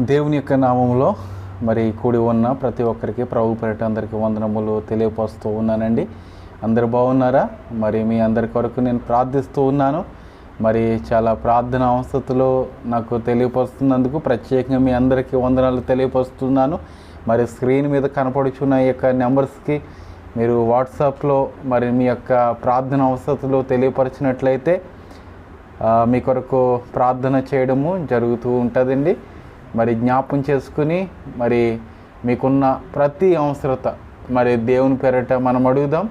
దేవుని యొక్క నామంలో మరి కూడి ఉన్న ప్రతి ఒక్కరికి ప్రభు పేరిట అందరికీ వందనములు తెలియపరుస్తూ ఉన్నానండి. అందరు బాగున్నారా? మరి మీ అందరి కొరకు నేను ప్రార్థిస్తూ ఉన్నాను. మరి చాలా ప్రార్థన అవస్థలో నాకు తెలియపరుస్తున్నందుకు ప్రత్యేకంగా మీ అందరికీ వందనాలు తెలియపరుస్తున్నాను. మరి స్క్రీన్ మీద కనపడుచున్న ఈ యొక్క నెంబర్స్కి మీరు వాట్సాప్లో మరి మీ యొక్క ప్రార్థన అవసరతలు తెలియపరిచినట్లయితే మీ కొరకు ప్రార్థన చేయడము జరుగుతూ ఉంటుందండి. మరి జ్ఞాపం చేసుకుని మరి మీకున్న ప్రతి అవసరత మరి దేవుని పేరట మనం అడుగుదాం.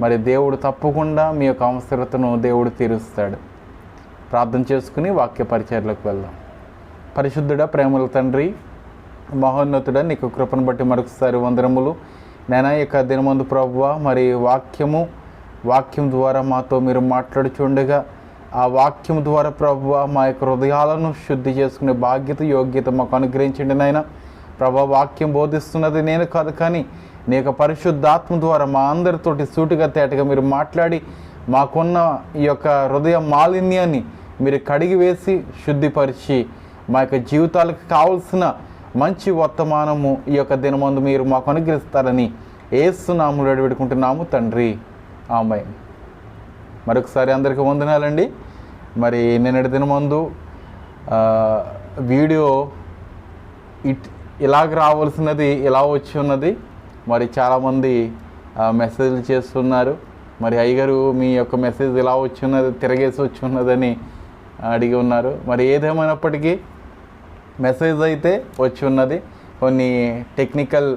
మరి దేవుడు తప్పకుండా మీ యొక్క అవసరతను దేవుడు తీరుస్తాడు. ప్రార్థన చేసుకుని వాక్య పరిచర్లకు వెళ్దాం. పరిశుద్ధుడ ప్రేమల తండ్రి మహోన్నతుడ నీకు కృపను బట్టి మరొకసారి వందరములు నేను యొక్క దినమందు ప్రభువ మరి వాక్యము వాక్యం ద్వారా మాతో మీరు మాట్లాడుచుండగా ఆ వాక్యం ద్వారా ప్రభు మా యొక్క హృదయాలను శుద్ధి చేసుకునే బాధ్యత యోగ్యత మాకు అనుగ్రహించండి నాయన. ప్రభా వాక్యం బోధిస్తున్నది నేను కాదు కానీ నీ యొక్క పరిశుద్ధాత్మ ద్వారా మా అందరితోటి సూటిగా తేటగా మీరు మాట్లాడి మాకున్న ఈ యొక్క హృదయ మాలిన్యాన్ని మీరు కడిగి వేసి శుద్ధిపరిచి మా యొక్క జీవితాలకు కావలసిన మంచి వర్తమానము ఈ యొక్క దినమందు మీరు మాకు అనుగ్రహిస్తారని ఏసునాములు అడిపెట్టుకుంటున్నాము తండ్రి. ఆమె మరొకసారి అందరికీ వందనాలండి. మరి నిన్నటి దిన ముందు వీడియో ఇట్ ఇలాగ రావాల్సినది ఇలా వచ్చి ఉన్నది. మరి చాలామంది మెసేజ్లు చేస్తున్నారు. మరి అయ్యగారు మీ యొక్క మెసేజ్ ఇలా వచ్చి ఉన్నది తిరగేసి వచ్చి ఉన్నదని అడిగి ఉన్నారు. మరి ఏదేమైనప్పటికీ మెసేజ్ అయితే వచ్చి ఉన్నది. కొన్ని టెక్నికల్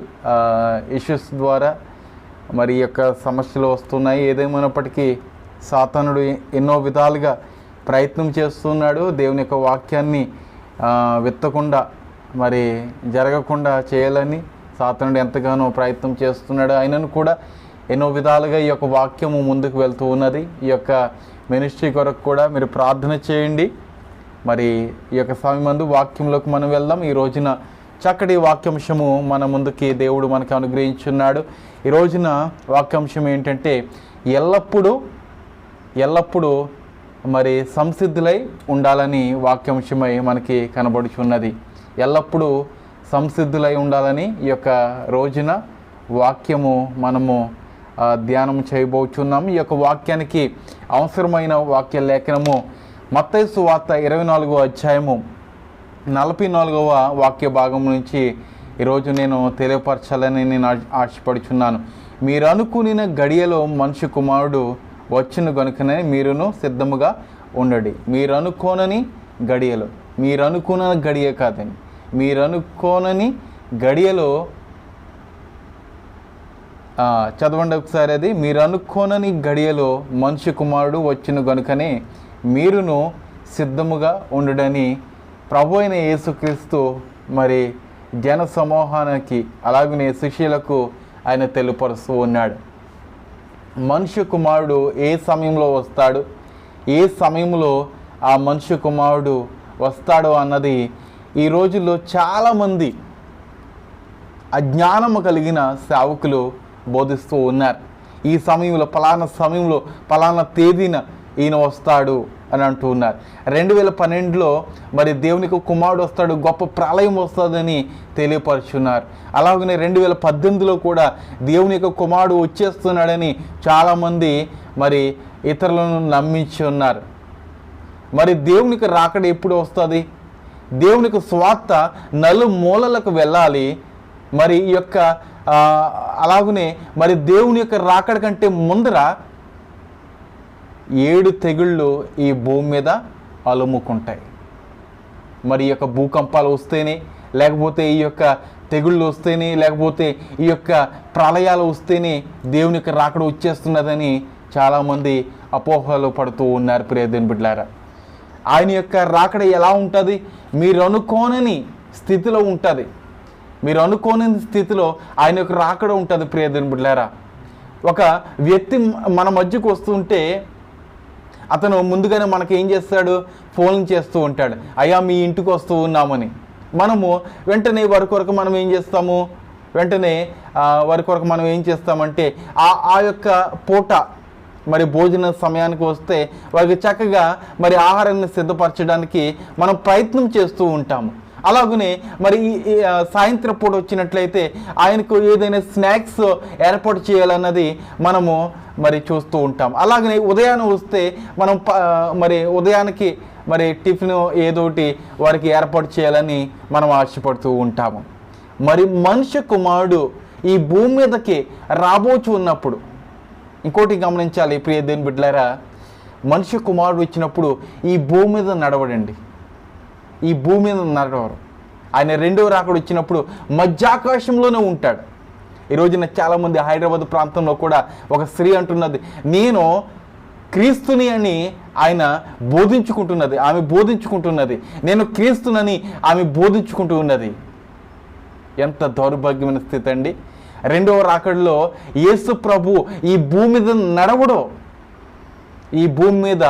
ఇష్యూస్ ద్వారా మరి యొక్క సమస్యలు వస్తున్నాయి. ఏదేమైనప్పటికీ సాతనుడు ఎన్నో విధాలుగా ప్రయత్నం చేస్తున్నాడు. దేవుని యొక్క వాక్యాన్ని విత్తకుండా మరి జరగకుండా చేయాలని సాతనుడు ఎంతగానో ప్రయత్నం చేస్తున్నాడు. ఆయనను కూడా ఎన్నో విధాలుగా ఈ యొక్క వాక్యము ముందుకు వెళ్తూ ఉన్నది. ఈ యొక్క మినిస్ట్రీ కొరకు కూడా మీరు ప్రార్థన చేయండి. మరి ఈ యొక్క స్వామి మందు వాక్యంలోకి మనం వెళ్దాం. ఈ రోజున చక్కటి వాక్యాంశము మన ముందుకి దేవుడు మనకు అనుగ్రహించున్నాడు. ఈ రోజున వాక్యాంశం ఏంటంటే ఎల్లప్పుడూ ఎల్లప్పుడూ మరి సంసిద్ధులై ఉండాలని వాక్యాంశమై మనకి కనబడుచున్నది. ఎల్లప్పుడూ సంసిద్ధులై ఉండాలని ఈ యొక్క రోజున వాక్యము మనము ధ్యానం చేయబోచున్నాము ఈ యొక్క వాక్యానికి అవసరమైన వాక్య లేఖనము మత్తైసు వార్త ఇరవై నాలుగవ అధ్యాయము నలభై నాలుగవ వాక్య భాగం నుంచి ఈరోజు నేను తెలియపరచాలని నేను ఆశపడుచున్నాను. మీరు అనుకునిన గడియలో మనిషి కుమారుడు వచ్చిన కనుకనే మీరును సిద్ధముగా ఉండండి. మీరు అనుకోనని గడియలో మీరు అనుకున్న గడియ కాదండి. మీరు అనుకోనని గడియలో చదవండి ఒకసారి అది. మీరు అనుకోనని గడియలో మనిషి కుమారుడు వచ్చిన గనుకనే మీరును సిద్ధముగా ఉండుడని ప్రభు అయిన యేసుక్రీస్తు మరి జన సమూహానికి అలాగనే శిష్యులకు ఆయన తెలుపరుస్తూ ఉన్నాడు. మనుష్య కుమారుడు ఏ సమయంలో వస్తాడు? ఏ సమయంలో ఆ మనుష్య కుమారుడు వస్తాడు అన్నది ఈ రోజుల్లో చాలామంది అజ్ఞానము కలిగిన సేవకులు బోధిస్తూ ఉన్నారు. ఈ సమయంలో పలానా సమయంలో పలానా తేదీన ఈయన వస్తాడు అని అంటూ ఉన్నారు. రెండు వేల పన్నెండులో మరి దేవునికి కుమారుడు వస్తాడు గొప్ప ప్రళయం వస్తుందని తెలియపరుచున్నారు. అలాగనే రెండు వేల పద్దెనిమిదిలో కూడా దేవుని యొక్క కుమారుడు వచ్చేస్తున్నాడని చాలామంది మరి ఇతరులను నమ్మించి ఉన్నారు. మరి దేవునికి రాకడ ఎప్పుడు వస్తుంది? దేవునికి స్వార్థ నలు మూలలకు వెళ్ళాలి. మరి ఈ యొక్క అలాగనే మరి దేవుని యొక్క రాకడ కంటే ముందర ఏడు తెగుళ్ళు ఈ భూమి మీద అలుముకుంటాయి. మరి ఈ యొక్క భూకంపాలు వస్తేనే లేకపోతే ఈ యొక్క తెగుళ్ళు వస్తేనే లేకపోతే ఈ యొక్క ప్రళయాలు వస్తేనే దేవుని యొక్క రాకడ వచ్చేస్తున్నదని చాలామంది అపోహలు పడుతూ ఉన్నారు ప్రియదేని బిడ్లారా ఆయన యొక్క రాకడ ఎలా ఉంటుంది? మీరు అనుకోనని స్థితిలో ఉంటుంది. మీరు అనుకోని స్థితిలో ఆయన యొక్క రాకడ ఉంటుంది ప్రియదేని బిడ్లారా ఒక వ్యక్తి మన మధ్యకు వస్తుంటే అతను ముందుగానే మనకి ఏం చేస్తాడు? ఫోన్ చేస్తూ ఉంటాడు. అయ్యా మీ ఇంటికి వస్తూ ఉన్నామని. మనము వెంటనే వారి కొరకు మనం ఏం చేస్తాము? వెంటనే వారి కొరకు మనం ఏం చేస్తామంటే ఆ ఆ యొక్క పూట మరి భోజన సమయానికి వస్తే వారికి చక్కగా మరి ఆహారాన్ని సిద్ధపరచడానికి మనం ప్రయత్నం చేస్తూ ఉంటాము. అలాగనే మరి ఈ- సాయంత్రం పూట వచ్చినట్లయితే ఆయనకు ఏదైనా స్నాక్స్ ఏర్పాటు చేయాలన్నది మనము మరి చూస్తూ ఉంటాం. అలాగనే ఉదయాన్నే వస్తే మనం మరి ఉదయానికి మరి టిఫిన్ ఏదోటి వారికి ఏర్పాటు చేయాలని మనం ఆశపడుతూ ఉంటాము. మరి మనిషి కుమారుడు ఈ భూమి మీదకి రాబోచు ఉన్నప్పుడు ఇంకోటి గమనించాలి ప్రియ దేని బిడ్డలారా మనిషి కుమారుడు వచ్చినప్పుడు ఈ భూమి మీద నడవడండి. ఈ భూమి మీద నడవరు ఆయన రెండవ రాకడ వచ్చినప్పుడు మధ్యాకాశంలోనే ఉంటాడు. ఈ రోజున చాలామంది హైదరాబాద్ ప్రాంతంలో కూడా ఒక స్త్రీ అంటున్నది నేను క్రీస్తుని అని ఆయన బోధించుకుంటున్నది ఆమె బోధించుకుంటున్నది. నేను క్రీస్తునని ఆమె బోధించుకుంటూ ఉన్నది. ఎంత దౌర్భాగ్యమైన స్థితి అండి. రెండవ రాకడలో యేసు ప్రభు ఈ భూమి మీద నడవడో. ఈ భూమి మీద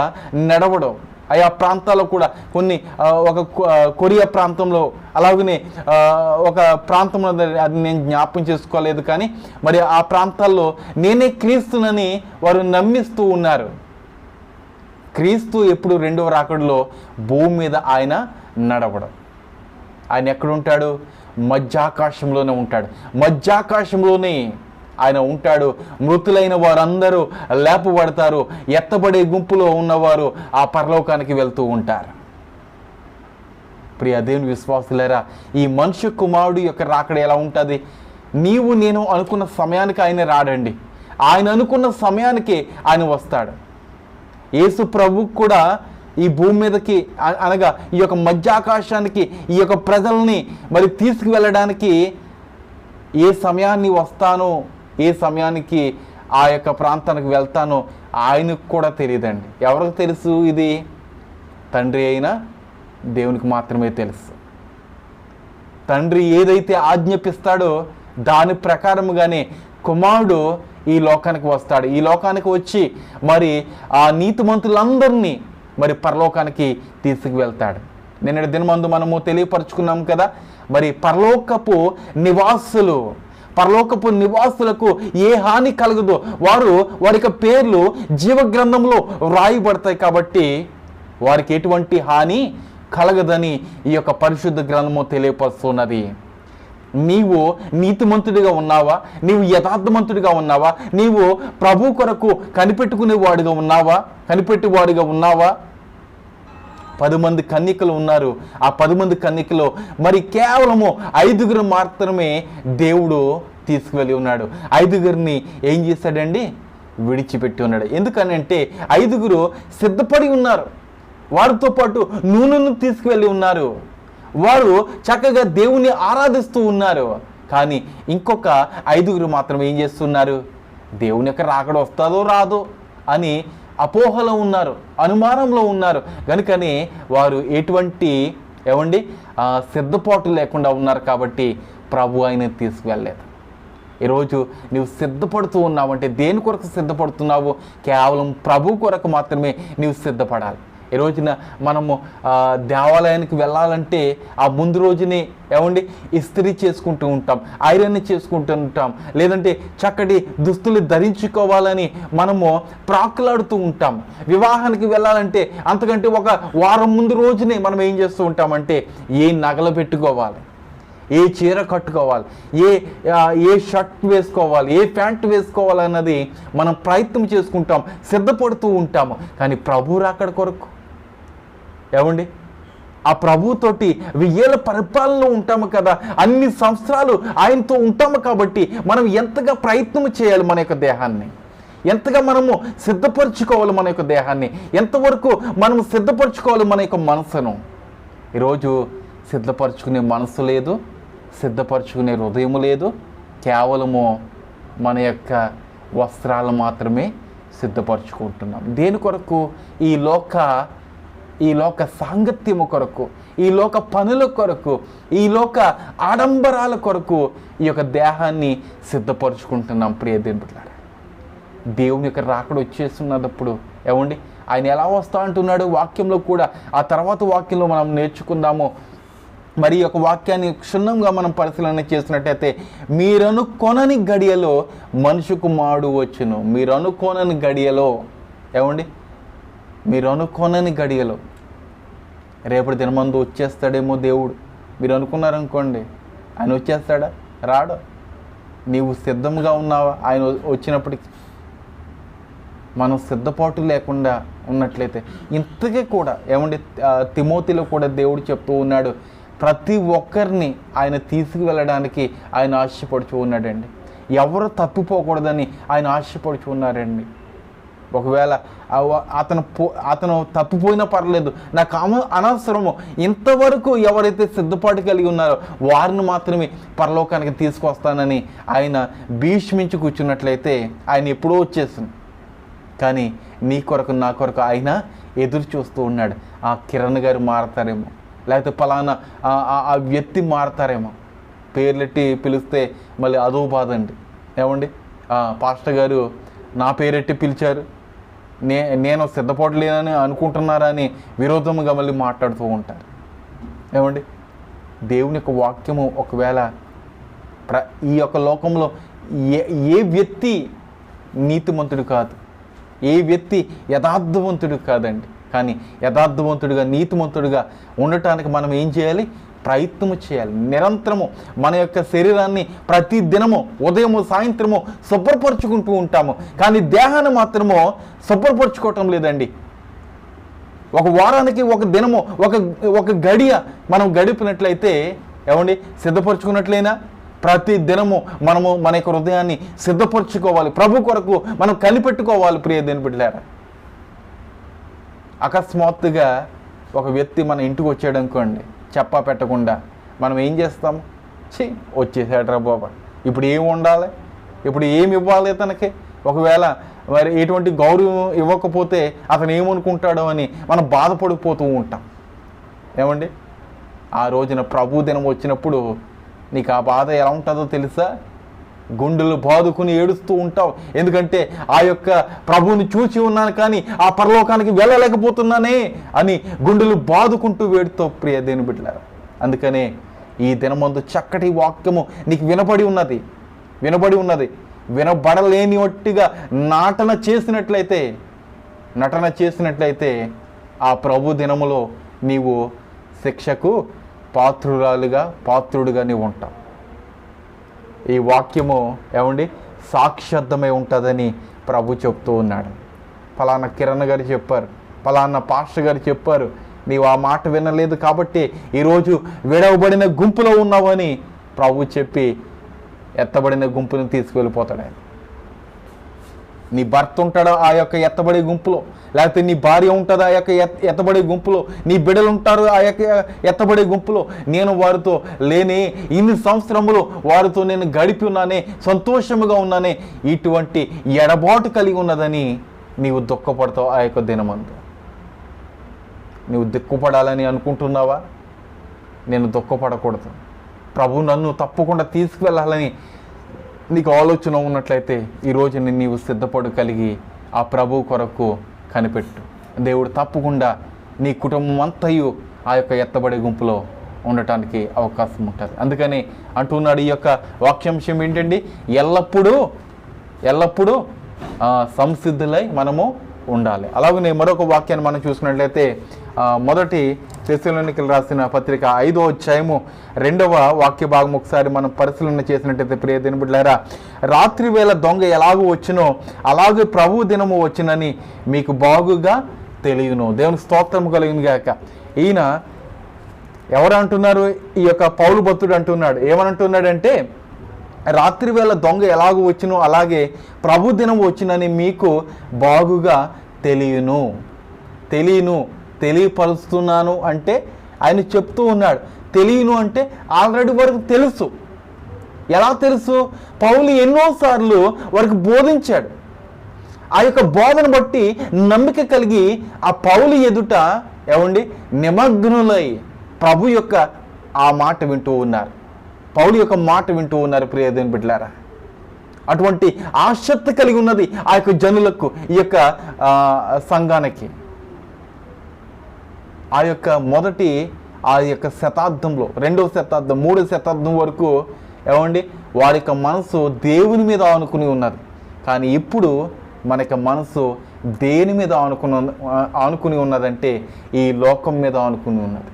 నడవడం. ఆయా ప్రాంతాల్లో కూడా కొన్ని ఒక కొరియా ప్రాంతంలో అలాగనే ఒక ప్రాంతంలో అది నేను జ్ఞాపం చేసుకోలేదు కానీ మరి ఆ ప్రాంతాల్లో నేనే క్రీస్తునని వారు నమ్మిస్తూ ఉన్నారు. క్రీస్తు ఎప్పుడు రెండవ రాకడలో భూమి మీద ఆయన నడవడం. ఆయన ఎక్కడుంటాడు మధ్యాకాశంలోనే ఉంటాడు. మధ్యాకాశంలోనే ఆయన ఉంటాడు. మృతులైన వారందరూ లేపబడతారు. ఎత్తబడే గుంపులో ఉన్నవారు ఆ పరలోకానికి వెళ్తూ ఉంటారు. ప్రియ దేవుని విశ్వాసులారా ఈ మనుష్య కుమారుడు యొక్క రాకడ ఎలా ఉంటుంది? నీవు నేను అనుకున్న సమయానికి ఆయన రాడండి. ఆయన అనుకున్న సమయానికి ఆయన వస్తాడు. యేసు ప్రభు కూడా ఈ భూమి మీదకి అనగా ఈ యొక్క మధ్యాకాశానికి ఈ యొక్క ప్రజల్ని మరి తీసుకువెళ్ళడానికి ఏ సమయాన్ని వస్తానో ఏ సమయానికి ఆ యొక్క ప్రాంతానికి వెళ్తానో ఆయనకు కూడా తెలియదండి. ఎవరికి తెలుసు ఇది? తండ్రి అయినా దేవునికి మాత్రమే తెలుసు. తండ్రి ఏదైతే ఆజ్ఞాపిస్తాడో దాని ప్రకారముగానే కుమారుడు ఈ లోకానికి వస్తాడు. ఈ లోకానికి వచ్చి మరి ఆ నీతిమంతులందరినీ మరి పరలోకానికి తీసుకువెళ్తాడు. నిన్నటి దినమందు మనము తెలియపరుచుకున్నాం కదా మరి పరలోకపు నివాసులు పరలోకపు నివాసులకు ఏ హాని కలగదు. వారు వారి యొక్క పేర్లు జీవగ్రంథంలో వ్రాయబడతాయి కాబట్టి వారికి ఎటువంటి హాని కలగదని ఈ యొక్క పరిశుద్ధ గ్రంథము తెలియపరుస్తున్నది. నీవు నీతిమంతుడిగా ఉన్నావా? నీవు యథార్థమంతుడిగా ఉన్నావా? నీవు ప్రభు కొరకు కనిపెట్టుకునేవాడిగా ఉన్నావా? కనిపెట్టేవాడిగా ఉన్నావా? పది మంది కన్యకలు ఉన్నారు. ఆ పది మంది కన్యకలో మరి కేవలము ఐదుగురు మాత్రమే దేవుడు తీసుకువెళ్ళి ఉన్నాడు. ఐదుగురిని ఏం చేశాడండి విడిచిపెట్టి ఉన్నాడు. ఎందుకనంటే ఐదుగురు సిద్ధపడి ఉన్నారు. వారితో పాటు నూనెను తీసుకువెళ్ళి ఉన్నారు. వారు చక్కగా దేవుణ్ణి ఆరాధిస్తూ ఉన్నారు. కానీ ఇంకొక ఐదుగురు మాత్రం ఏం చేస్తున్నారు? దేవుని యొక్క రాకడ వస్తుందో రాదో అని అపోహలో ఉన్నారు. అనుమానంలో ఉన్నారు. కనుకని వారు ఎటువంటి ఏమండి? సిద్ధపాటు లేకుండా ఉన్నారు కాబట్టి ప్రభు ఆయన తీసుకువెళ్ళలేదు. ఈరోజు నీవు సిద్ధపడుతూ ఉన్నావంటే దేని కొరకు సిద్ధపడుతున్నావు? కేవలం ప్రభు కొరకు మాత్రమే నీవు సిద్ధపడాలి. ఈ రోజున మనము దేవాలయానికి వెళ్ళాలంటే ఆ ముందు రోజునే ఏమండి? ఇస్త్రీ చేసుకుంటూ ఉంటాం ఐరన్ చేసుకుంటూ ఉంటాం లేదంటే చక్కటి దుస్తులు ధరించుకోవాలని మనము ప్రాకులాడుతూ ఉంటాం. వివాహానికి వెళ్ళాలంటే అంతకంటే ఒక వారం ముందు రోజునే మనం ఏం చేస్తూ ఉంటామంటే ఏ నగలు పెట్టుకోవాలి. ఏ చీర కట్టుకోవాలి? ఏ ఏ షర్ట్ వేసుకోవాలి? ఏ ప్యాంట్ వేసుకోవాలన్నది మనం ప్రయత్నం చేసుకుంటాం సిద్ధపడుతూ ఉంటాము. కానీ ప్రభు రాకడ కొరకు. ఏమండి? ఆ ప్రభుతోటి వెయ్యేళ్ళ పరిపాలనలో ఉంటాము కదా. అన్ని సంవత్సరాలు ఆయనతో ఉంటాము కాబట్టి మనం ఎంతగా ప్రయత్నం చేయాలి మన యొక్క దేహాన్ని? ఎంతగా మనము సిద్ధపరచుకోవాలి మన యొక్క దేహాన్ని? ఎంతవరకు మనం సిద్ధపరచుకోవాలి మన యొక్క మనసును? ఈరోజు సిద్ధపరచుకునే మనసు లేదు. సిద్ధపరచుకునే హృదయం లేదు. కేవలము మన యొక్క వస్త్రాలు మాత్రమే సిద్ధపరచుకుంటున్నాం. దేని కొరకు? ఈ లోక ఈ లోక సాంగత్యము కొరకు ఈ లోక పనుల కొరకు ఈ లోక ఆడంబరాల కొరకు ఈ యొక్క దేహాన్ని సిద్ధపరచుకుంటున్నాం ప్రియ దేవులారా దేవుని యొక్క రాకడ వచ్చేస్తున్నప్పుడు ఏమండి? ఆయన ఎలా వస్తా అంటున్నాడు? వాక్యంలో కూడా ఆ తర్వాత వాక్యంలో మనం నేర్చుకుందాము. మరి ఒక యొక్క వాక్యాన్ని క్షుణ్ణంగా మనం పరిశీలన చేసినట్టయితే మీరనుకొనని గడియలో మనుషు కుమారుడు వచ్చును. మీరు అనుకోనని గడియలో ఏమండి? మీరు అనుకోనని గడియలో. రేపటి దినమందు వచ్చేస్తాడేమో దేవుడు. మీరు అనుకున్నారనుకోండి ఆయన వచ్చేస్తాడా? రాడు? నీవు సిద్ధంగా ఉన్నావా? ఆయన వచ్చినప్పటికి మనం సిద్ధపాటు లేకుండా ఉన్నట్లయితే ఇంతకీ కూడా ఏమండి? తిమోతిలో కూడా దేవుడు చెప్తూ ఉన్నాడు ప్రతి ఒక్కరిని ఆయన తీసుకువెళ్ళడానికి ఆయన ఆశపడుచు ఉన్నాడండి. ఎవరు తప్పిపోకూడదని ఆయన ఆశపడుచు ఉన్నారండి. ఒకవేళ అతను పో అతను తప్పిపోయినా పర్లేదు నాకు అమ అనవసరము. ఇంతవరకు ఎవరైతే సిద్ధపాటు కలిగి ఉన్నారో వారిని మాత్రమే పరలోకానికి తీసుకొస్తానని ఆయన భీష్మించి కూర్చున్నట్లయితే ఆయన ఎప్పుడో వచ్చేసింది కానీ నీ కొరకు నా కొరకు ఆయన ఎదురు చూస్తూ ఉన్నాడు. ఆ కిరణ్ గారు మారతారేమో. లేకపోతే పలానా ఆ- వ్యక్తి మారతారేమో. పేర్లెట్టి పిలిస్తే మళ్ళీ అదో బాధ అండి. ఏమండి? పాస్టర్ గారు నా పేరెట్టి పిలిచారు. నే నేను సిద్ధపడలేనని అనుకుంటున్నారా అని విరోధముగా మళ్ళీ మాట్లాడుతూ ఉంటారు. ఏమండి? దేవుని యొక్క వాక్యము ఒకవేళ ప్ర ఈ యొక్క లోకంలో ఏ ఏ వ్యక్తి నీతిమంతుడు కాదు. ఏ వ్యక్తి యథార్థవంతుడు కాదండి. కానీ యథార్థవంతుడిగా నీతివంతుడిగా ఉండటానికి మనం ఏం చేయాలి? ప్రయత్నము చేయాలి. నిరంతరము మన యొక్క శరీరాన్ని ప్రతి దినము ఉదయము సాయంత్రము శుభ్రపరుచుకుంటూ ఉంటాము. కానీ దేహాన్ని మాత్రము శుభ్రపరచుకోవటం లేదండి. ఒక వారానికి ఒక దినము ఒక ఒక గడియ మనం గడిపినట్లయితే ఏమండి? సిద్ధపరచుకున్నట్లయినా ప్రతి దినము మనము మన యొక్క హృదయాన్ని సిద్ధపరచుకోవాలి. ప్రభు కొరకు మనం కనిపెట్టుకోవాలి ప్రియ దేని బిడ్డలారా. అకస్మాత్తుగా ఒక వ్యక్తి మన ఇంటికి వచ్చాడు అనుకోండి చెప్పా పెట్టకుండా మనం ఏం చేస్తాం? చి వచ్చేసాడరా బాబా. ఇప్పుడు ఏం ఉండాలి? ఇప్పుడు ఏమి ఇవ్వాలి తనకి ఒకవేళ మరి ఎటువంటి గౌరవం ఇవ్వకపోతే అతను ఏమనుకుంటాడో అని మనం బాధపడిపోతూ ఉంటాం. ఏమండి? ఆ రోజున ప్రభు దినం వచ్చినప్పుడు నీకు ఆ బాధ ఎలా ఉంటుందో తెలుసా? గుండెలు బాదుకుని ఏడుస్తూ ఉంటావు. ఎందుకంటే ఆ యొక్క ప్రభువుని చూచి ఉన్నాను కానీ ఆ పరలోకానికి వెళ్ళలేకపోతున్నానే అని గుండెలు బాదుకుంటూ వేడుతో ప్రియ దేని బిడ్డలారు అందుకనే ఈ దినమందు చక్కటి వాక్యము నీకు వినబడి ఉన్నది. వినబడి ఉన్నది. వినబడలేని వట్టిగా నాటన చేసినట్లయితే నటన చేసినట్లయితే ఆ ప్రభు దినములో నీవు శిక్షకు పాత్రురాలుగా పాత్రుడుగా నీవు ఉంటావు. ఈ వాక్యము ఏమండి? సాక్షార్థమై ఉంటుందని ప్రభు చెప్తూ ఉన్నాడు. ఫలానా కిరణ్ గారు చెప్పారు. ఫలానా పాస్టర్ గారు చెప్పారు. నీవు ఆ మాట వినలేదు కాబట్టి ఈరోజు విడవబడిన గుంపులో ఉన్నావని ప్రభు చెప్పి ఎత్తబడిన గుంపుని తీసుకువెళ్ళిపోతాడు ఆయన. నీ భర్త ఉంటాడా ఆ యొక్క ఎత్తబడే గుంపులో? లేకపోతే నీ భార్య ఉంటుందా ఆ యొక్క ఎత్తబడే గుంపులో? నీ బిడ్డలు ఉంటారు ఆ యొక్క ఎత్తబడే గుంపులో? నేను వారితో లేని ఇన్ని సంవత్సరములు వారితో నేను గడిపి ఉన్నానే సంతోషముగా ఉన్నానే ఇటువంటి ఎడబాటు కలిగి ఉన్నదని నీవు దుఃఖపడతావు ఆ యొక్క దినమందు. నీవు దిక్కుపడాలని అనుకుంటున్నావా? నేను దుఃఖపడకూడదు. ప్రభు నన్ను తప్పకుండా తీసుకువెళ్ళాలని నీకు ఆలోచన ఉన్నట్లయితే ఈరోజు నేను నీవు సిద్ధపడు కలిగి ఆ ప్రభు కొరకు కనిపెట్టు. దేవుడు తప్పకుండా నీ కుటుంబం అంతయు ఆ యొక్క ఎత్తబడే గుంపులో ఉండటానికి అవకాశం ఉంటుంది. అందుకని అంటున్నాడు ఈ యొక్క వాక్యాంశం ఏంటండి? ఎల్లప్పుడూ ఎల్లప్పుడూ సంసిద్ధులై మనము ఉండాలి. అలాగనే మరొక వాక్యాన్ని మనం చూసినట్లయితే మొదటి తెశలోనికి రాసిన పత్రిక ఐదో అధ్యాయము రెండవ వాక్య భాగం ఒకసారి మనం పరిశీలన చేసినట్టయితే ప్రియ దినబుడ్లారా రాత్రి వేళ దొంగ ఎలాగూ వచ్చినో అలాగే ప్రభు దినము వచ్చినని మీకు బాగుగా తెలియను. దేవునికి స్తోత్రం కలిగిన గాక. ఈయన ఎవరు అంటున్నారు? ఈ యొక్క పౌరు భక్తుడు అంటున్నాడు. ఏమనంటున్నాడంటే రాత్రి వేళ దొంగ ఎలాగో వచ్చినో అలాగే ప్రభు దినం వచ్చినని మీకు బాగుగా తెలియను. తెలియను. తెలియపరుస్తున్నాను అంటే ఆయన చెప్తూ ఉన్నాడు. తెలియను అంటే ఆల్రెడీ వరకు తెలుసు. ఎలా తెలుసు? పౌలు ఎన్నోసార్లు వారికి బోధించాడు. ఆ యొక్క బోధన బట్టి నమ్మిక కలిగి ఆ పౌలు ఎదుట ఏమండి? నిమగ్నులై ప్రభు యొక్క ఆ మాట వింటూ ఉన్నారు. పౌలు యొక్క మాట వింటూ ఉన్నారు ప్రియదేని బిడ్డలారా. అటువంటి ఆసక్తి కలిగి ఉన్నది ఆ యొక్క జనులకు ఈ యొక్క సంఘానికి. ఆ యొక్క మొదటి ఆ యొక్క శతాబ్దంలో రెండవ శతాబ్దం మూడవ శతాబ్దం వరకు ఏమండి వారి యొక్క మనసు దేవుని మీద ఆనుకుని ఉన్నది. కానీ ఇప్పుడు మన యొక్క మనసు దేని మీద ఆనుకుని అనుకుని ఆనుకుని ఉన్నదంటే ఈ లోకం మీద ఆనుకుని ఉన్నది.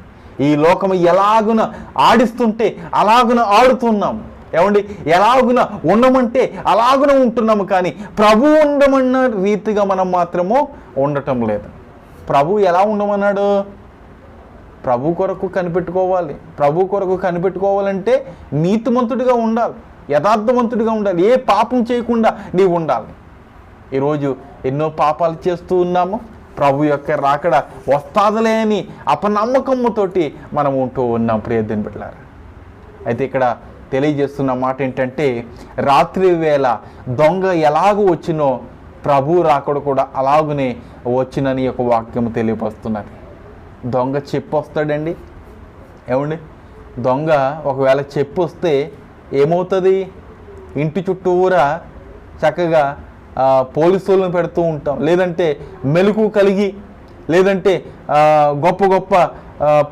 ఈ లోకం ఎలాగున ఆడిస్తుంటే అలాగున ఆడుతున్నాం ఏమండి ఎలాగున ఉండమంటే అలాగున ఉంటున్నాము కానీ ప్రభు ఉండమన్న రీతిగా మనం మాత్రము ఉండటం లేదు. ప్రభు ఎలా ఉండమన్నాడు? ప్రభు కొరకు కనిపెట్టుకోవాలి. ప్రభు కొరకు కనిపెట్టుకోవాలంటే నీతిమంతుడిగా ఉండాలి. యథార్థవంతుడిగా ఉండాలి. ఏ పాపం చేయకుండా నీవు ఉండాలి. ఈరోజు ఎన్నో పాపాలు చేస్తూ ఉన్నాము. ప్రభు యొక్క రాకడ వస్తాదులే అని అపనమ్మకముతోటి మనం ఉంటూ ఉన్నాం ప్రియదని పెట్టారు అయితే ఇక్కడ తెలియజేస్తున్న మాట ఏంటంటే రాత్రి వేళ దొంగ ఎలాగూ వచ్చినో ప్రభు రాకడ కూడా అలాగునే వచ్చినని ఒక వాక్యం తెలియపరుస్తున్నది. దొంగ చెప్పు వస్తాడండి. ఏమండి? దొంగ ఒకవేళ చెప్పు వస్తే ఏమవుతుంది? ఇంటి చుట్టూరా చక్కగా పోలీసులను పెడుతూ ఉంటాం. లేదంటే మెలకు కలిగి లేదంటే గొప్ప గొప్ప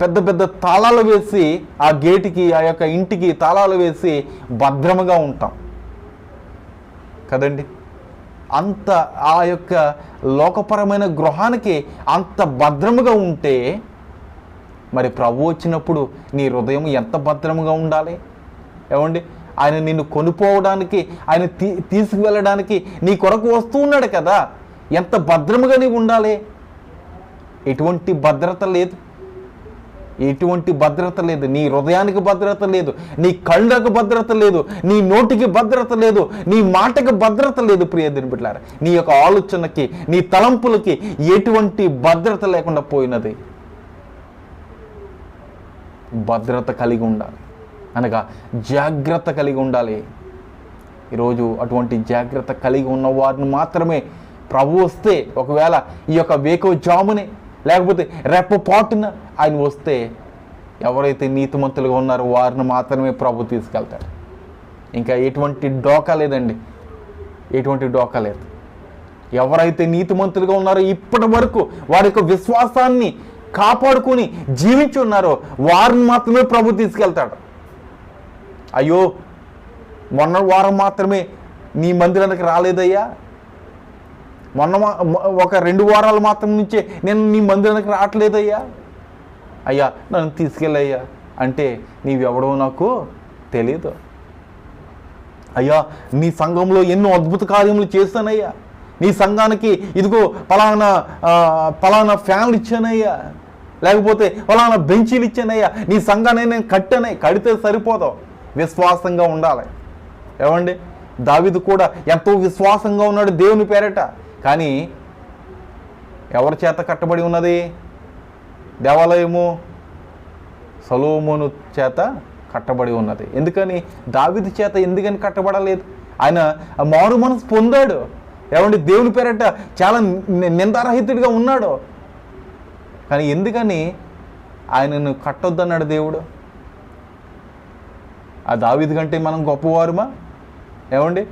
పెద్ద పెద్ద తాళాలు వేసి ఆ గేటుకి ఆ యొక్క ఇంటికి తాళాలు వేసి భద్రముగా ఉంటాం. కదండి? అంత ఆ యొక్క లోకపరమైన గృహానికి అంత భద్రముగా ఉంటే మరి ప్రభు వచ్చినప్పుడు నీ హృదయం ఎంత భద్రముగా ఉండాలి? ఏమండి? ఆయన నిన్ను కొనుక్కోవడానికి ఆయన తీ తీసుకువెళ్ళడానికి నీ కొరకు వస్తూ ఉన్నాడు కదా. ఎంత భద్రముగా నీవు ఉండాలి? ఎటువంటి భద్రత లేదు. ఎటువంటి భద్రత లేదు. నీ హృదయానికి భద్రత లేదు. నీ కళ్ళకు భద్రత లేదు. నీ నోటికి భద్రత లేదు. నీ మాటకి భద్రత లేదు ప్రియ బిడ్డారా నీ యొక్క ఆలోచనకి నీ తలంపులకి ఎటువంటి భద్రత లేకుండా పోయినది? భద్రత కలిగి ఉండాలి. అనగా జాగ్రత్త కలిగి ఉండాలి. ఈరోజు అటువంటి జాగ్రత్త కలిగి ఉన్న వారిని మాత్రమే ప్రభు వస్తే ఒకవేళ ఈ యొక్క వేకో జాముని లేకపోతే రెప్ప పాటున ఆయన వస్తే ఎవరైతే నీతిమంతులుగా ఉన్నారో వారిని మాత్రమే ప్రభు తీసుకెళ్తాడు. ఇంకా ఎటువంటి డోకా లేదండి. ఎటువంటి డోకా లేదు. ఎవరైతే నీతిమంతులుగా ఉన్నారో ఇప్పటి వరకు వారి యొక్క విశ్వాసాన్ని కాపాడుకొని జీవించి ఉన్నారో వారిని మాత్రమే ప్రభు తీసుకెళ్తాడు. అయ్యో మొన్న వారం మాత్రమే నీ మందిరానికి రాలేదయ్యా? మొన్న మా- ఒక రెండు వారాలు మాత్రం నుంచే నేను నీ మందిరానికి రావట్లేదయ్యా? అయ్యా నన్ను తీసుకెళ్ళయ్యా. అంటే నీవెవడో నాకు తెలియదు అయ్యా నీ సంఘంలో ఎన్నో అద్భుత కార్యములు చేస్తానయ్యా. నీ సంఘానికి ఇదిగో పలానా పలానా ఫ్యాన్లు ఇచ్చానయ్యా. లేకపోతే పలానా బెంచీలు ఇచ్చానయ్యా. నీ సంఘాన్ని నేను కట్టానే కడితే సరిపోదాం. విశ్వాసంగా ఉండాలి. ఏమండి? దావిదు కూడా ఎంతో విశ్వాసంగా ఉన్నాడు దేవుని పేరట. కానీ ఎవరి చేత కట్టబడి ఉన్నది? దేవాలయము సలోమోను చేత కట్టబడి ఉన్నది. ఎందుకని? దావిది చేత ఎందుకని కట్టబడలేదు? ఆయన మారు మనసు పొందాడు. ఏమండి? దేవుని పేరట చాలా ని- నిందారహితుడిగా ఉన్నాడు. కానీ ఎందుకని ఆయనను కట్టొద్దన్నాడు దేవుడు? ఆ దావిది కంటే మనం గొప్పవారుమా? ఏమండి?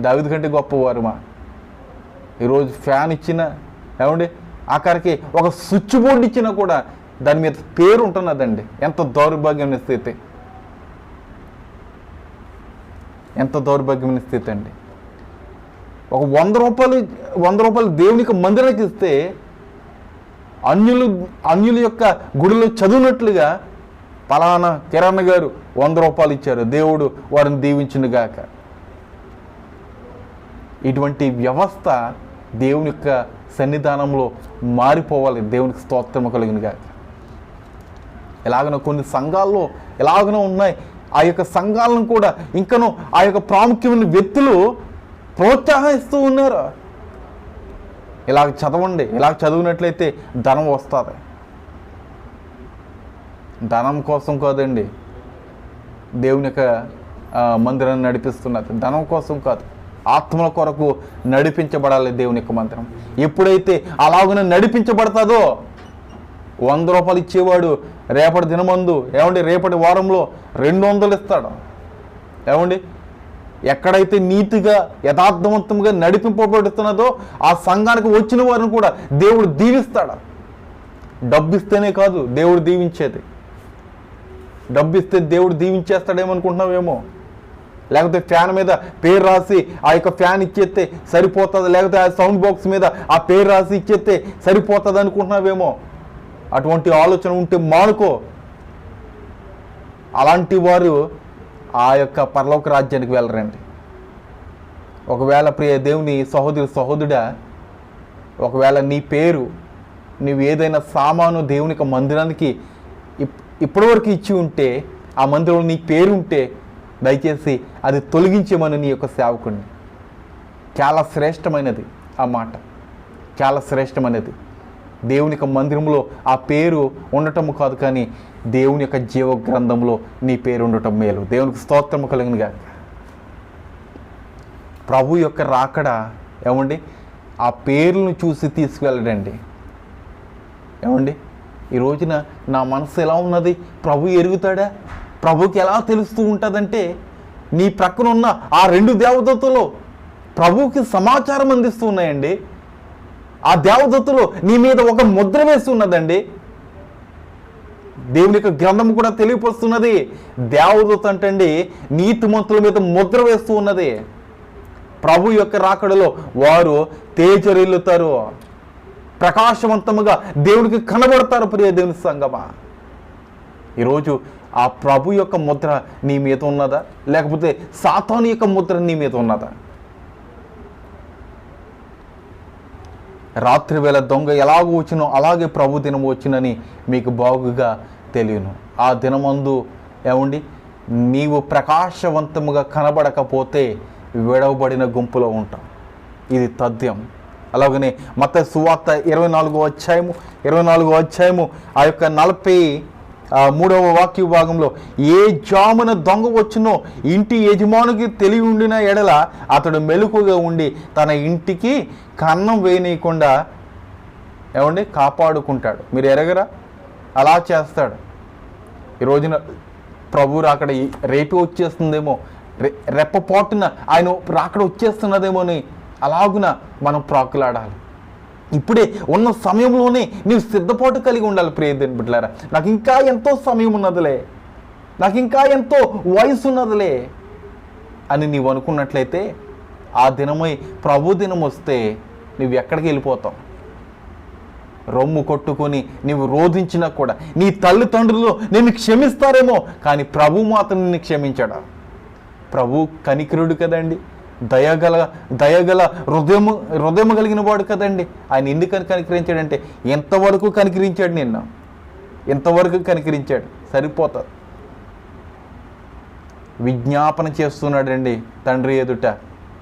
దావిది కంటే గొప్పవారుమా? ఈరోజు ఫ్యాన్ ఇచ్చిన ఏమండి? ఆఖరికి ఒక స్విచ్ బోర్డు ఇచ్చినా కూడా దాని మీద పేరు ఉంటున్నదండి. ఎంత దౌర్భాగ్యమైన స్థితి. ఎంత దౌర్భాగ్యమైన స్థితి అండి. ఒక వంద రూపాయలు వంద రూపాయలు దేవునికి మందిరానికి ఇస్తే అన్యులు అన్యుల యొక్క గుడిలో చదివినట్లుగా పలానా కిరణ్ గారు వంద రూపాయలు ఇచ్చారు. దేవుడు వారిని దీవించును గాక ఇటువంటి వ్యవస్థ దేవుని యొక్క సన్నిధానంలో మారిపోవాలి. దేవునికి స్తోత్రము కలిగినగా ఎలాగనో కొన్ని సంఘాల్లో ఎలాగనో ఉన్నాయి. ఆ యొక్క సంఘాలను కూడా ఇంకనూ ఆ యొక్క ప్రాముఖ్యమైన వ్యక్తులు ప్రోత్సాహిస్తూ ఉన్నారు. ఇలాగ చదవండి. ఇలాగ చదివినట్లయితే ధనం వస్తుంది. ధనం కోసం కాదండి. దేవుని యొక్క మందిరాన్ని నడిపిస్తున్నది. ధనం కోసం కాదు. ఆత్మల కొరకు నడిపించబడాలి దేవుని యొక్క మంత్రం ఎప్పుడైతే అలాగనే నడిపించబడతాదో వంద రూపాయలు ఇచ్చేవాడు రేపటి దినమందు ఏమండి రేపటి వారంలో రెండు వందలు ఇస్తాడు. ఏమండి ఎక్కడైతే నీతిగా యథార్థవంతంగా నడిపింపబడుతున్నదో ఆ సంఘానికి వచ్చిన వారిని కూడా దేవుడు దీవిస్తాడు. డబ్బు ఇస్తేనే కాదు దేవుడు దీవించేది. డబ్బు ఇస్తే దేవుడు దీవించేస్తాడేమనుకుంటున్నావేమో? లేకపోతే ఫ్యాన్ మీద పేరు రాసి ఆ యొక్క ఫ్యాన్ ఇచ్చేస్తే సరిపోతుంది లేకపోతే ఆ సౌండ్ బాక్స్ మీద ఆ పేరు రాసి ఇచ్చేస్తే సరిపోతుంది అనుకుంటున్నావేమో? అటువంటి ఆలోచన ఉంటే మానుకో. అలాంటి వారు ఆ యొక్క పరలోక రాజ్యానికి వెళ్ళరండి. ఒకవేళ ప్రియ దేవుని సహోదరు సహోదరుడా ఒకవేళ నీ పేరు నువ్వు ఏదైనా సామాను దేవునికి మందిరానికి ఇప్- ఇప్పటివరకు ఇచ్చి ఉంటే ఆ మందిరంలో నీ పేరు ఉంటే దయచేసి అది తొలగించమని నీ యొక్క సేవకుడిని చాలా శ్రేష్టమైనది ఆ మాట. చాలా శ్రేష్టమైనది. దేవుని యొక్క మందిరంలో ఆ పేరు ఉండటం కాదు కానీ దేవుని యొక్క జీవ గ్రంథంలో నీ పేరు ఉండటం మేలు. దేవునికి స్తోత్రము కలిగినగా ప్రభు యొక్క రాకడ ఏమండి? ఆ పేర్లను చూసి తీసుకువెళ్ళడండి. ఏమండి? ఈ రోజున నా మనసు ఎలా ఉన్నది? ప్రభు ఎరుగుతాడా? ప్రభుకి ఎలా తెలుస్తూ ఉంటుందంటే నీ ప్రక్కన ఉన్న ఆ రెండు దేవదత్తులు ప్రభువుకి సమాచారం అందిస్తూ ఉన్నాయండి. ఆ దేవదత్తులు నీ మీద ఒక ముద్ర వేస్తూ ఉన్నదండి. దేవుని యొక్క గ్రంథం కూడా తెలియపరుస్తున్నది. దేవదూత అంటండి నీతిమంతుల మీద ముద్ర వేస్తూ ఉన్నది. ప్రభు యొక్క రాకడలో వారు తేజరిల్లుతారు. ప్రకాశవంతముగా దేవునికి కనబడతారు ప్రియ దేవుని సంగమా. ఈరోజు ఆ ప్రభు యొక్క ముద్ర నీ మీద ఉన్నదా? లేకపోతే సాతాను యొక్క ముద్ర నీ మీద ఉన్నదా? రాత్రి వేళ దొంగ ఎలాగో వచ్చినో అలాగే ప్రభు దినం వచ్చినని మీకు బాగుగా తెలియను. ఆ దినమందు ఏమండి? నీవు ప్రకాశవంతముగా కనబడకపోతే విడవబడిన గుంపులో ఉంటాం. ఇది తథ్యం. అలాగనే మత సువార్త ఇరవై నాలుగో అధ్యాయము ఇరవై నాలుగో అధ్యాయము ఆ యొక్క నలభై మూడవ వాక్య భాగంలో ఏ జామున దొంగ వచ్చునో ఇంటి యజమానికి తెలివి ఉండిన ఎడల అతడు మెలుకుగా ఉండి తన ఇంటికి కన్నం వేయనీయకుండా ఏమండి? కాపాడుకుంటాడు. మీరు ఎరగరా? అలా చేస్తాడు. ఈ రోజున ప్రభు అక్కడ ఈ- రేపే వచ్చేస్తుందేమో. రె రెప్పపాటున ఆయన రాకడ వచ్చేస్తున్నదేమో అని అలాగున మనం ప్రాకులాడాలి. ఇప్పుడే ఉన్న సమయంలోనే నీవు సిద్ధపాటు కలిగి ఉండాలి ప్రియదేని బిడ్డలారా. నాకు ఇంకా ఎంతో సమయం ఉన్నదిలే. నాకు ఇంకా ఎంతో వయసు ఉన్నదిలే అని నీవు అనుకున్నట్లయితే ఆ దినమై ప్రభు దినం వస్తే నువ్వు ఎక్కడికి వెళ్ళిపోతావు? రొమ్ము కొట్టుకొని నీవు రోధించినా కూడా నీ తల్లిదండ్రులు నిన్ను క్షమిస్తారేమో కానీ ప్రభు మాత్రం నిన్ను క్షమించాడా? ప్రభు కనికరుడు కదండి. దయగల దయగల హృదయము హృదయము కలిగిన వాడు కదండి. ఆయన ఎందుకని కనికరించాడంటే ఎంతవరకు కనికరించాడు నిన్న? ఎంతవరకు కనికరించాడు? సరిపోతుంది. విజ్ఞాపన చేస్తున్నాడండి తండ్రి ఎదుట.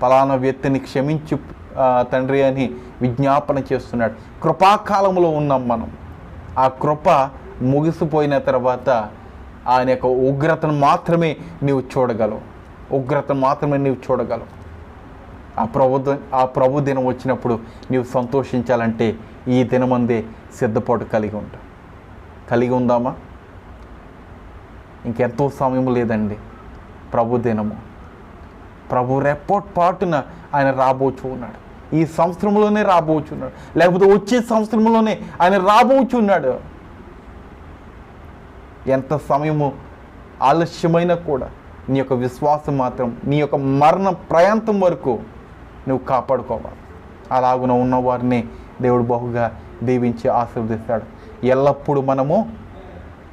పలానా వ్యక్తిని క్షమించు తండ్రి అని విజ్ఞాపన చేస్తున్నాడు. కృపాకాలంలో ఉన్నాం మనం. ఆ కృప ముగిసిపోయిన తర్వాత ఆయన యొక్క ఉగ్రతను మాత్రమే నీవు చూడగలవు. ఉగ్రతను మాత్రమే నీవు చూడగలవు. ఆ ప్రభు ఆ ప్రభు దినం వచ్చినప్పుడు నీవు సంతోషించాలంటే ఈ దినమందే సిద్ధపాటు కలిగి ఉంటా కలిగి ఉందామా? ఇంకెంతో సమయం లేదండి. ప్రభు దినము. ప్రభు రెప్పటి పాటున ఆయన రాబోచు ఉన్నాడు. ఈ సంవత్సరంలోనే రాబోచున్నాడు లేకపోతే వచ్చే సంవత్సరంలోనే ఆయన రాబోచున్నాడు ఎంత సమయము ఆలస్యమైనా కూడా నీ యొక్క విశ్వాసం మాత్రం నీ యొక్క మరణ ప్రయాంతం వరకు నువ్వు కాపాడుకోవాలి. అలాగున ఉన్నవారిని దేవుడు బహుగా దీవించి ఆశీర్వదిస్తాడు. ఎల్లప్పుడూ మనము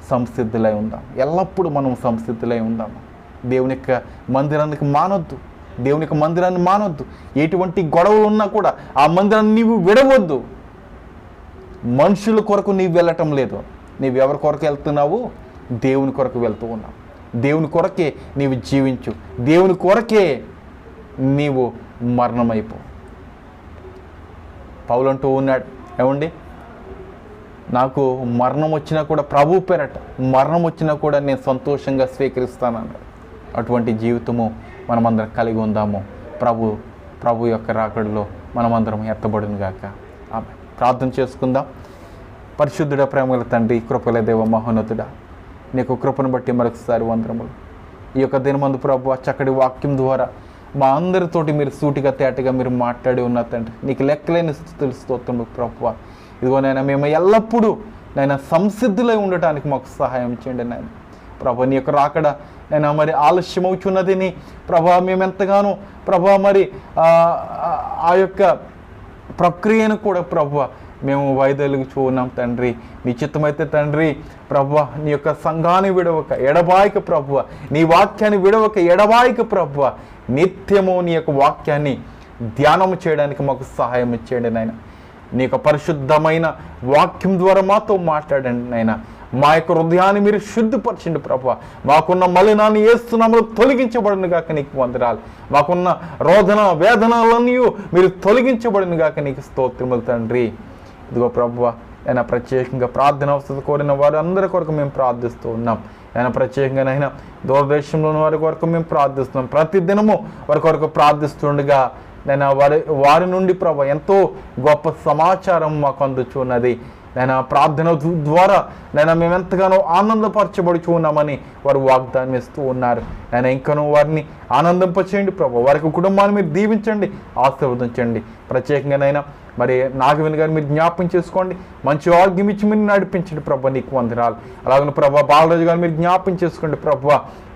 సంసిద్ధులై ఉందాం. ఎల్లప్పుడూ మనం సంసిద్ధులై ఉందాము దేవుని యొక్క మందిరానికి మానొద్దు. దేవుని యొక్క మందిరాన్ని మానొద్దు. ఎటువంటి గొడవలు ఉన్నా కూడా ఆ మందిరాన్ని నీవు విడవద్దు. మనుషుల కొరకు నీవు వెళ్ళటం లేదు. నీవు ఎవరి కొరకు వెళ్తున్నావు? దేవుని కొరకు వెళ్తూ ఉన్నావు. దేవుని కొరకే నీవు జీవించు. దేవుని కొరకే నీవు మరణమైపో. పౌలంటూ ఉన్నాడు. ఏమండి? నాకు మరణం వచ్చినా కూడా ప్రభు పేరట మరణం వచ్చినా కూడా నేను సంతోషంగా స్వీకరిస్తానన్నాడు. అటువంటి జీవితము మనమందరం కలిగి ఉందాము. ప్రభు ప్రభు యొక్క రాకడలో మనమందరం ఎత్తబడును గాక. ఆమె ప్రార్థన చేసుకుందాం. పరిశుద్ధుడ ప్రేమల తండ్రి కృపల దేవ మహోన్నతుడ నీకు కృపను బట్టి మరొకసారి వందరములు ఈ యొక్క దినమందు ప్రభు ఆ చక్కటి వాక్యం ద్వారా మా అందరితోటి మీరు సూటిగా తేటగా మీరు మాట్లాడి ఉన్న తండ్రి. నీకు లెక్కలేని స్థుతులు స్తోత్రము ప్రభు ఇదిగో నాయన మేము ఎల్లప్పుడూ నాయన సంసిద్ధులై ఉండటానికి మాకు సహాయం చేయండి నాయన. ప్రభా నీ యొక్క రాకడ నేను మరి ఆలస్యం అవుచున్నదని ప్రభా మేము ఎంతగానో ప్రభా మరి ఆ, ఆ యొక్క ప్రక్రియను కూడా ప్రభు మేము వైదొలుగుచూ ఉన్నాం తండ్రి. నీ చిత్తమైతే తండ్రి ప్రభు నీ యొక్క సంఘాన్ని విడవక ఎడబాయిక ప్రభువ నీ వాక్యాన్ని విడవక ఎడబాయిక ప్రభువ నిత్యము నీ యొక్క వాక్యాన్ని ధ్యానం చేయడానికి మాకు సహాయం ఇచ్చేయండి నాయన. నీ యొక్క పరిశుద్ధమైన వాక్యం ద్వారా మాతో మాట్లాడండి నాయన. మా యొక్క హృదయాన్ని మీరు శుద్ధిపరచండి ప్రభు. మాకున్న మలినాన్ని వేస్తున్నాము తొలగించబడిన గాక నీకు వందరాలు మాకున్న రోదన వేదనలన్నీ మీరు తొలగించబడిన గాక నీకు స్తోత్రములు తండ్రి. ఇదిగో ప్రభు ఆయన ప్రత్యేకంగా ప్రార్థన అవసరం కోరిన వారు అందరి కొరకు మేము ప్రార్థిస్తూ ఉన్నాం. ఆయన ప్రత్యేకంగా నైనా దూరదేశంలో ఉన్న వారి కొరకు మేము ప్రార్థిస్తున్నాం. ప్రతి దినము వారి కొరకు ప్రార్థిస్తుండగా నేను వారి వారి నుండి ప్రభు ఎంతో గొప్ప సమాచారం మాకు అందుచున్నది నేను ప్రార్థన ద్వారా నేను మేము ఎంతగానో ఆనందపరచబడుచు ఉన్నామని వారు వాగ్దానం ఇస్తూ ఉన్నారు. నేను ఇంకనూ వారిని ఆనందింపచేయండి ప్రభు. వారికి కుటుంబాన్ని మీరు దీవించండి ఆశీర్వదించండి. ప్రత్యేకంగానైనా మరి నాగవేణి గారు మీరు జ్ఞాపకం చేసుకోండి. మంచి ఆరోగ్యం ఇచ్చి మీరు నడిపించండి ప్రభు నీకు వందనాలు. అలాగే ప్రభా బాలరాజు గారు మీరు జ్ఞాపకం చేసుకోండి ప్రభు.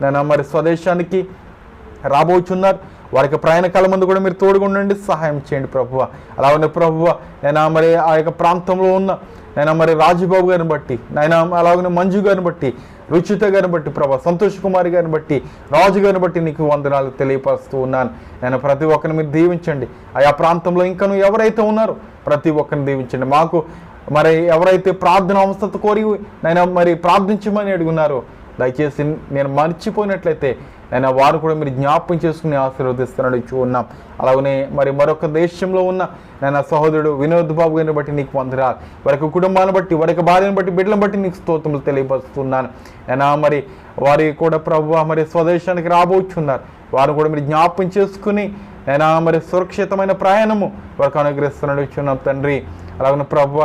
నేను మరి స్వదేశానికి రాబోచున్నారు. వారికి ప్రయాణకాల ముందు కూడా మీరు తోడుగుండండి సహాయం చేయండి ప్రభువ అలాగనే ప్రభువ నేను మరి ఆ యొక్క ప్రాంతంలో ఉన్న నేను మరి రాజుబాబు గారిని బట్టి నేను అలాగనే మంజు గారిని బట్టి రుచిత గారిని బట్టి ప్రభా సంతోష్ కుమార్ గారిని బట్టి రాజు గారిని బట్టి నీకు వందనాలు తెలియపరుస్తూ ఉన్నాను. నేను ప్రతి ఒక్కరిని మీరు దీవించండి. ఆయా ప్రాంతంలో ఇంకను ఎవరైతే ఉన్నారో ప్రతి ఒక్కరిని దీవించండి. మాకు మరి ఎవరైతే ప్రార్థన అవస్థత కోరి నేను మరి ప్రార్థించమని అడుగున్నారో దయచేసి నేను మర్చిపోయినట్లయితే నేను వారు కూడా మీరు జ్ఞాపం చేసుకుని ఆశీర్వదిస్తున్నాడు ఇచ్చి ఉన్నాం అలాగనే మరి మరొక దేశంలో ఉన్న నేను సహోదరుడు వినోద్ బాబు గారిని బట్టి నీకు వందరా వారికి కుటుంబాన్ని బట్టి వారికి భార్యను బట్టి బిడ్డలను బట్టి నీకు స్తోత్రములు తెలియపరుస్తున్నాను. నేను మరి వారి కూడా ప్రభు మరి స్వదేశానికి రాబోచున్నారు. వారు కూడా మీరు జ్ఞాపం చేసుకుని నేను మరి సురక్షితమైన ప్రయాణము వారికి అనుగ్రహిస్తున్నాడు ఇచ్చి తండ్రి. అలాగనే ప్రభు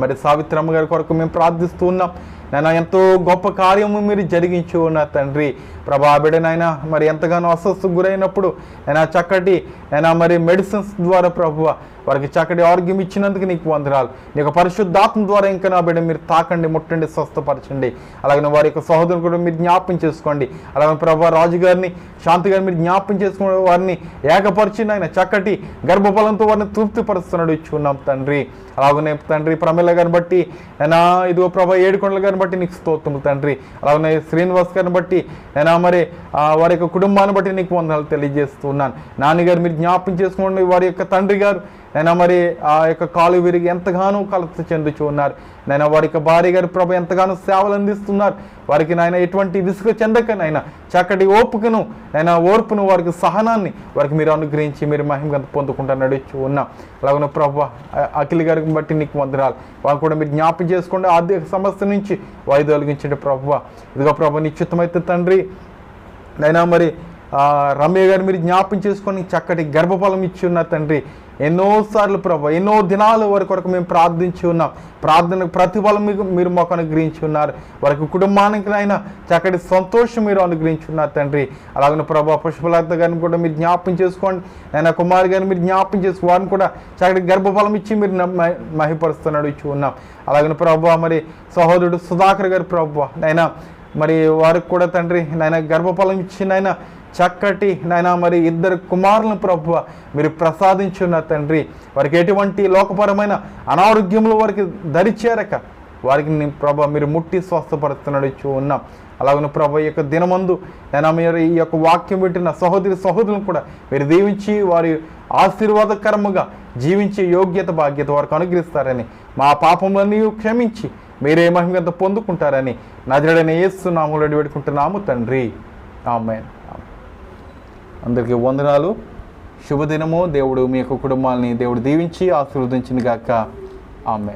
మరి సావిత్రమ్మ గారి కొరకు మేము ప్రార్థిస్తూ ఉన్నాం. నాయన ఎంతో గొప్ప కార్యము మీరు జరిగించు నా తండ్రి. ప్రభా బిడ్డనైనా మరి ఎంతగానో అస్వస్థకు గురైనప్పుడు అయినా చక్కటి అయినా మరి మెడిసిన్స్ ద్వారా ప్రభు వారికి చక్కటి ఆరోగ్యం ఇచ్చినందుకు నీకు వందరాలు నీ యొక్క పరిశుద్ధాత్మ ద్వారా ఇంకా నా బిడ్డ మీరు తాకండి ముట్టండి స్వస్థపరచండి. అలాగే వారి యొక్క సహోదరుని కూడా మీరు జ్ఞాపం చేసుకోండి. అలాగే ప్రభా రాజు గారిని శాంతి గారిని మీరు జ్ఞాపం చేసుకుని వారిని ఏకపరిచిన ఆయన చక్కటి గర్భఫలంతో వారిని తృప్తిపరుస్తున్నాడు ఇచ్చున్నాం తండ్రి. అలాగనే తండ్రి ప్రమిళ గారిని బట్టి అయినా ఇదిగో ప్రభా ఏడుకొండల గారిని బట్టి నీకు స్తోత్రం తండ్రి. అలాగనే శ్రీనివాస్ గారిని బట్టి అయినా మరి వారి యొక్క కుటుంబాన్ని బట్టి నీకు వందనాలు తెలియజేస్తున్నాను. నాన్నగారు మీరు జ్ఞాపం చేసుకోండి వారి యొక్క తండ్రి గారు. నేను మరి ఆ యొక్క కాలు విరిగి ఎంతగానో కలత చెందుచు ఉన్నారు. నేను వారి యొక్క భార్య గారి ప్రభ ఎంతగానో సేవలు అందిస్తున్నారు. వారికి నాయన ఎటువంటి విసుగు చెందక నాయన చక్కటి ఓపుకను నేను ఓర్పును వారికి సహనాన్ని వారికి మీరు అనుగ్రహించి మీరు మహిమ పొందుకుంటా నడుచు ఉన్నాం. అలాగే ప్రభు అఖిల్ గారికి బట్టి నీకు వందరాలు వారు కూడా మీరు జ్ఞాపకం చేసుకోండి ఆర్థిక సమస్య నుంచి వాయిదొలిగించండి ప్రభు. ఇదిగో ప్రభు నిశ్చితమైతే తండ్రి అయినా మరి రమ్య గారు మీరు జ్ఞాపం చేసుకొని చక్కటి గర్భఫలం ఇచ్చి ఉన్న తండ్రి ఎన్నోసార్లు ప్రభు ఎన్నో దినాల వరకు వరకు మేము ప్రార్థించి ఉన్నాం. ప్రార్థన ప్రతిఫలం మీకు మీరు మాకు అనుగ్రహించి ఉన్నారు. వారికి కుటుంబానికి అయినా చక్కటి సంతోషం మీరు అనుగ్రహించి ఉన్నారు తండ్రి. అలాగే ప్రభా పుష్పలత గారిని కూడా మీరు జ్ఞాపం చేసుకోండి. ఆయన కుమార్ గారిని మీరు జ్ఞాపం చేసుకో వారిని కూడా చక్కటి గర్భఫలం ఇచ్చి మీరు మహిపరుస్తున్నాడు ఇచ్చి ఉన్నాం అలాగే ప్రభా మరి సహోదరుడు సుధాకర్ గారి ప్రభు నైనా మరి వారికి కూడా తండ్రి నాయన గర్భఫలం ఇచ్చి నాయన చక్కటి నాయన మరి ఇద్దరు కుమారులను ప్రభు మీరు ప్రసాదించున్న తండ్రి. వారికి ఎటువంటి లోకపరమైన అనారోగ్యంలో వారికి దరిచేరక వారికి ప్రభ మీరు ముట్టి స్వస్థపరుస్తున్నాడు ఉన్నాం. అలాగే ప్రభు ఈ యొక్క దినమందు నేను మీరు ఈ యొక్క వాక్యం పెట్టిన సహోదరి సహోదరులను కూడా మీరు దీవించి వారి ఆశీర్వాదకరముగా జీవించే యోగ్యత బాధ్యత వారికి అనుగ్రహిస్తారని మా పాపములన్నీ క్షమించి మీరే మహిమత పొందుకుంటారని నజరడని ఏస్తున్నాము రెడీ పెట్టుకుంటున్నాము తండ్రి. ఆమె అందరికీ వందనాలు. శుభదినము. దేవుడు మీ యొక్క కుటుంబాలని దేవుడు దీవించి ఆశీర్వదించిన గాక ఆమె